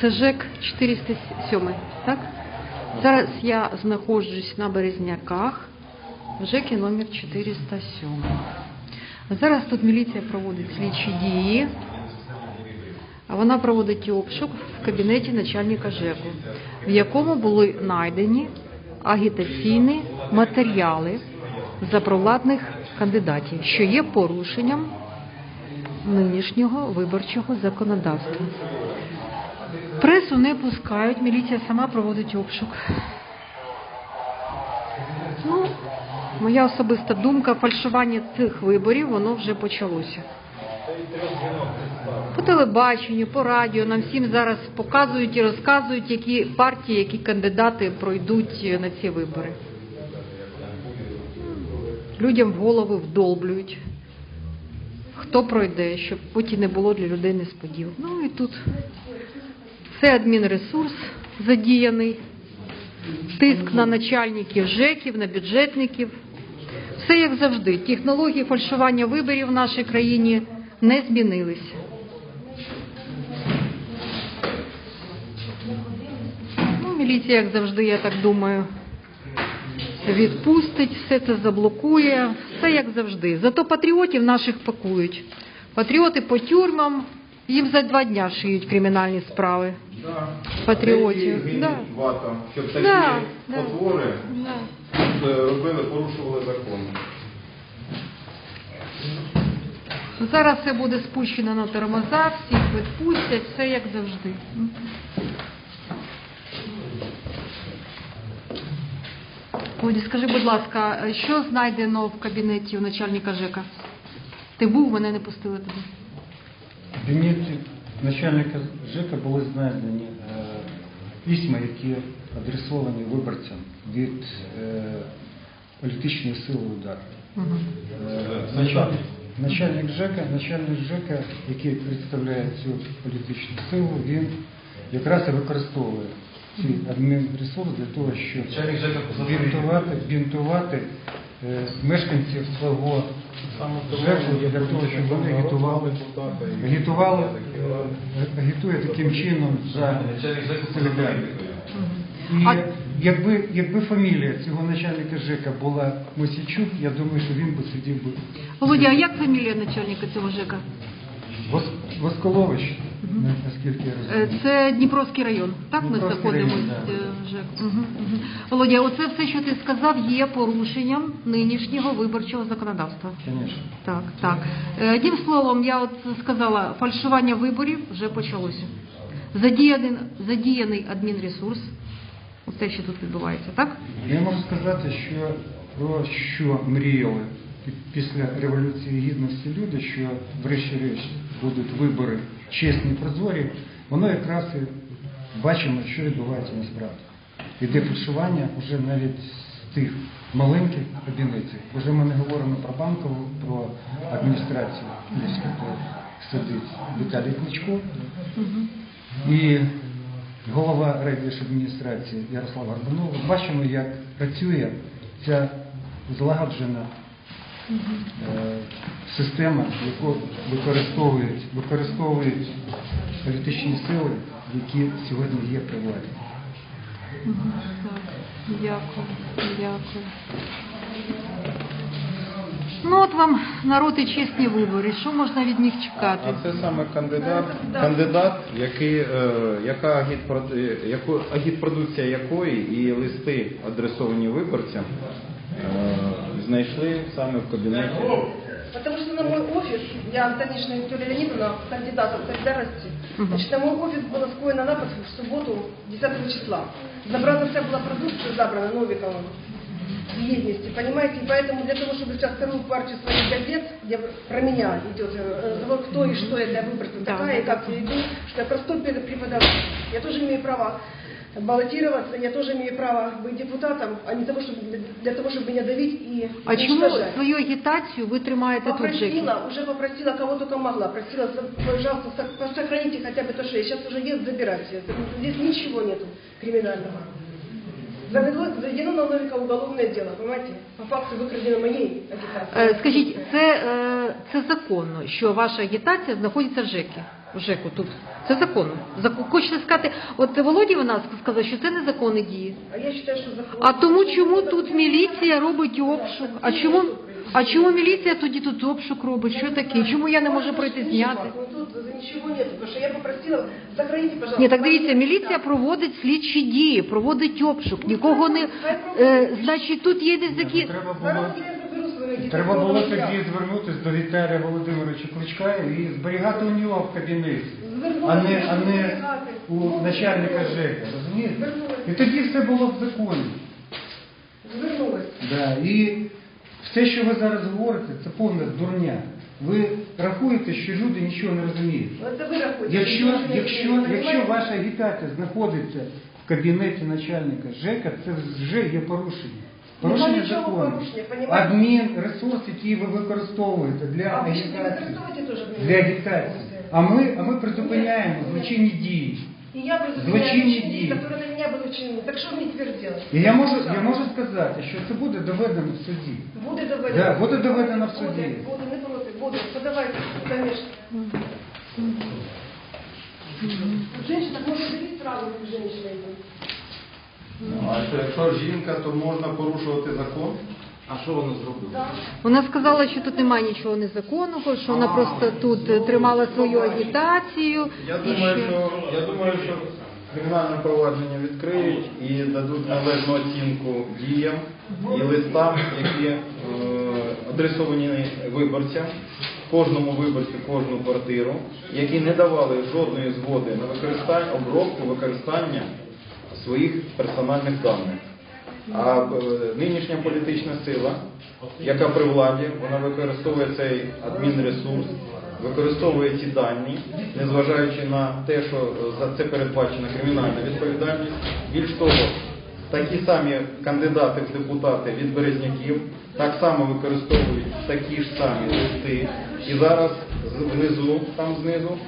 Це ЖЕК 407, так? Зараз я знаходжусь на Березняках, в ЖЕКі номер 407. Зараз тут міліція проводить слідчі дії, вона проводить обшук в кабінеті начальника ЖЕКу, в якому були знайдені агітаційні матеріали за провладних кандидатів, що є порушенням нинішнього виборчого законодавства. Пресу не пускають, міліція сама проводить обшук. Ну, моя особиста думка, фальшування цих виборів, воно вже почалося. По телебаченню, по радіо нам всім зараз показують і розказують, які партії, які кандидати пройдуть на ці вибори. Людям голови вдолблюють, хто пройде, щоб потім не було для людей несподівок. Ну і тут це адмінресурс задіяний, тиск на начальників ЖЕКів, на бюджетників. Все як завжди. Технології фальшування виборів в нашій країні не змінилися. Ну, міліція, як завжди, я так думаю, відпустить, все це заблокує, все як завжди. Зато патріотів наших пакують. Патріоти по тюрмам, їм за два дня шиють кримінальні справи. Патріотів. Да. ватам, щоб такі Да, да. потвори Да. е, робили, порушували закон. Зараз все буде спущено на тормоза, всіх відпустять, все як завжди. Оді, скажи, будь ласка, що знайдено в кабінеті у начальника ЖЕКа? Ти був, мене не пустили туди. В кабінеті начальника ЖЕКа були знайдені е, письма, які адресовані виборцям від е, політичної сили удар. Е, начальник, начальник ЖЕКа, начальник ЖЕКа, який представляє цю політичну силу, він якраз і використовує цей адмінресурс для того, щоб бінтувати, бінтувати мешканців свого ЖЕКу для того, щоб вони агітували, агітували, е, агітує таким чином за солідарність. І якби, якби фамілія цього начальника ЖЕКа була Мосійчук, я думаю, що він би сидів би. Володя, а як фамілія начальника цього ЖЕКа? Вос- Восколович, наскільки я Е, розумію. Це Дніпровський район. Так ми знаходимося. район, да. е, ЖЕК. Угу, угу. Володя, оце все, що ти сказав, є порушенням нинішнього виборчого законодавства. Звісно. Так, так. Е, Одним словом, я от сказала, фальшування виборів вже почалося. Задіяний, задіяний адмінресурс. Оце, що тут відбувається, так? Я можу сказати, що про що мріяли пі- після Революції Гідності люди, що врешті-решт будуть вибори чесні, прозорі, воно якраз і бачимо, що відбувається насправді. Іде фальшування вже навіть з тих маленьких кабінетів. Уже ми не говоримо про банкову, про адміністрацію, десь сидить Віталій Кличко. І голова райдержадміністрації Ярослав Горбунов. Бачимо, як працює ця злагоджена е, система, яку використовують, використовують політичні сили, які сьогодні є при владі. Дякую, дякую. Ну от вам народ і чесні вибори. Що можна від них чекати? А це саме кандидат, кандидат, який, е, яка агітпрод- яку, агітпродукція якої і листи, адресовані виборцям, е, знайшли саме в кабінеті. Потому что на мой офис, я Антонишина Виктория Леонидовна, кандидат от солидарности, значит, на мой офис было скоено напад в субботу 10 числа. Забрана вся была продукция, забрана Новиковым в ездности, понимаете? И поэтому для того, чтобы сейчас вторую партию своих газет, где про меня идет э, разговор, кто и что я для выборцев Да. такая, и как я иду, что я простой преподаватель. Я тоже имею право баллотироваться, я тоже имею право быть депутатом, а не того, чтобы, для того, чтобы меня давить и А чому уничтожать. свою агітацію ви тримаєте тут в ЖЕКі? Попросила, уже попросила, кого только могла. Просила, за- пожалуйста, со- сохраните хотя бы то, что я сейчас уже еду, забирайте. Здесь ничего нету криминального. Заведу, заведено на Новика уголовное дело, понимаете? По факту выкрадено моей агитации. Е, Скажіть, це, е, це законно, що ваша агітація знаходиться в ЖЕКі? ЖЕКу тут. Це законно. Зак- Хочете сказати, от Володі вона сказала, що це незаконні дії. А я считаю, что закон... А тому чому тут міліція робить обшук? А чому, а чому міліція тоді тут обшук робить? Що таке? Чому я не можу пройти зняти? Ну тут ничего нет, потому что я попросила, сохраните, пожалуйста. Ні, так дивіться, міліція проводить слідчі дії, проводить обшук. Нікого не е, значить, тут є десь такі. Треба було, Зараз заберу свою треба було дипломну тоді звернутися до Віталія Володимировича Кличка і зберігати у нього в кабінеті, Звернулася, а не, а щоб не зберігати. у начальника ЖЕКа. Розумієте? Звернулася. І тоді все було в законі. Звернулась. Да. І все, що ви зараз говорите, це повна дурня. Ви рахуєте, що люди нічого не розуміють. Ну, это вы рахуете. Якщо, Вы не якщо, понимаете? якщо ваша агітація знаходиться в кабінеті начальника ЖЕКа, це вже є порушення. Порушення закону. понімаєте? Адмінресурс, який ви використовуєте для А агітації. Для агітації. А ми, а ми призупиняємо злочинні дії. И я призупиняю Злочинні дії. которые на меня были вчинені. Так що мені тепер делать? І я можу, я можу сказати, що це буде доведено в суді. Буде доведено. Да, буде доведено в суді. Буде, буде, не проти, буде. Подавайте, конечно. Женщина, может, завести сразу к женщине. А якщо жінка, то можна порушувати закон? А що вона зробила? Вона сказала, що тут немає нічого незаконного, що вона просто тут е, тримала свою агітацію. Я думаю, що- що я думаю, що кримінальне провадження відкриють і дадуть належну оцінку діям і листам, які е, адресовані виборцям, кожному виборцю, кожну квартиру, які не давали жодної згоди на використання обробку використання своїх персональних даних. А е, нинішня політична сила, яка при владі, вона використовує цей адмінресурс, використовує ці дані, незважаючи на те, що е, за це передбачена кримінальна відповідальність. Більш того, такі самі кандидати в депутати від Березняків так само використовують такі ж самі листи. І зараз внизу, там знизу,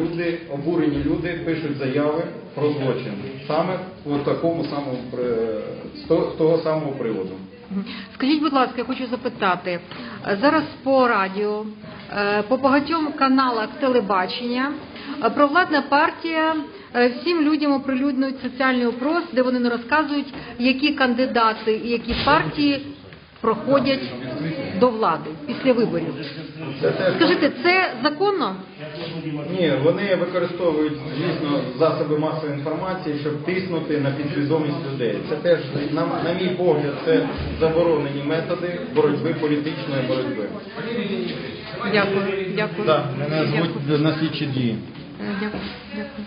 люди, обурені люди пишуть заяви про злочин. Саме по такому самому з того, самого приводу. Скажіть, будь ласка, я хочу запитати. е, Зараз по радіо, е, по багатьом каналах телебачення е, провладна партія е, всім людям оприлюднюють соціальний опрос, де вони розказують, які кандидати і які партії проходять до влади після виборів. Скажіть, це законно? Ні, вони використовують, звісно, засоби масової інформації, щоб тиснути на підсвідомість людей. Це теж, на, на мій погляд, це заборонені методи боротьби, політичної боротьби. Дякую, дякую. Так, мене звуть на слідчі дії. Е, Дякую, дякую.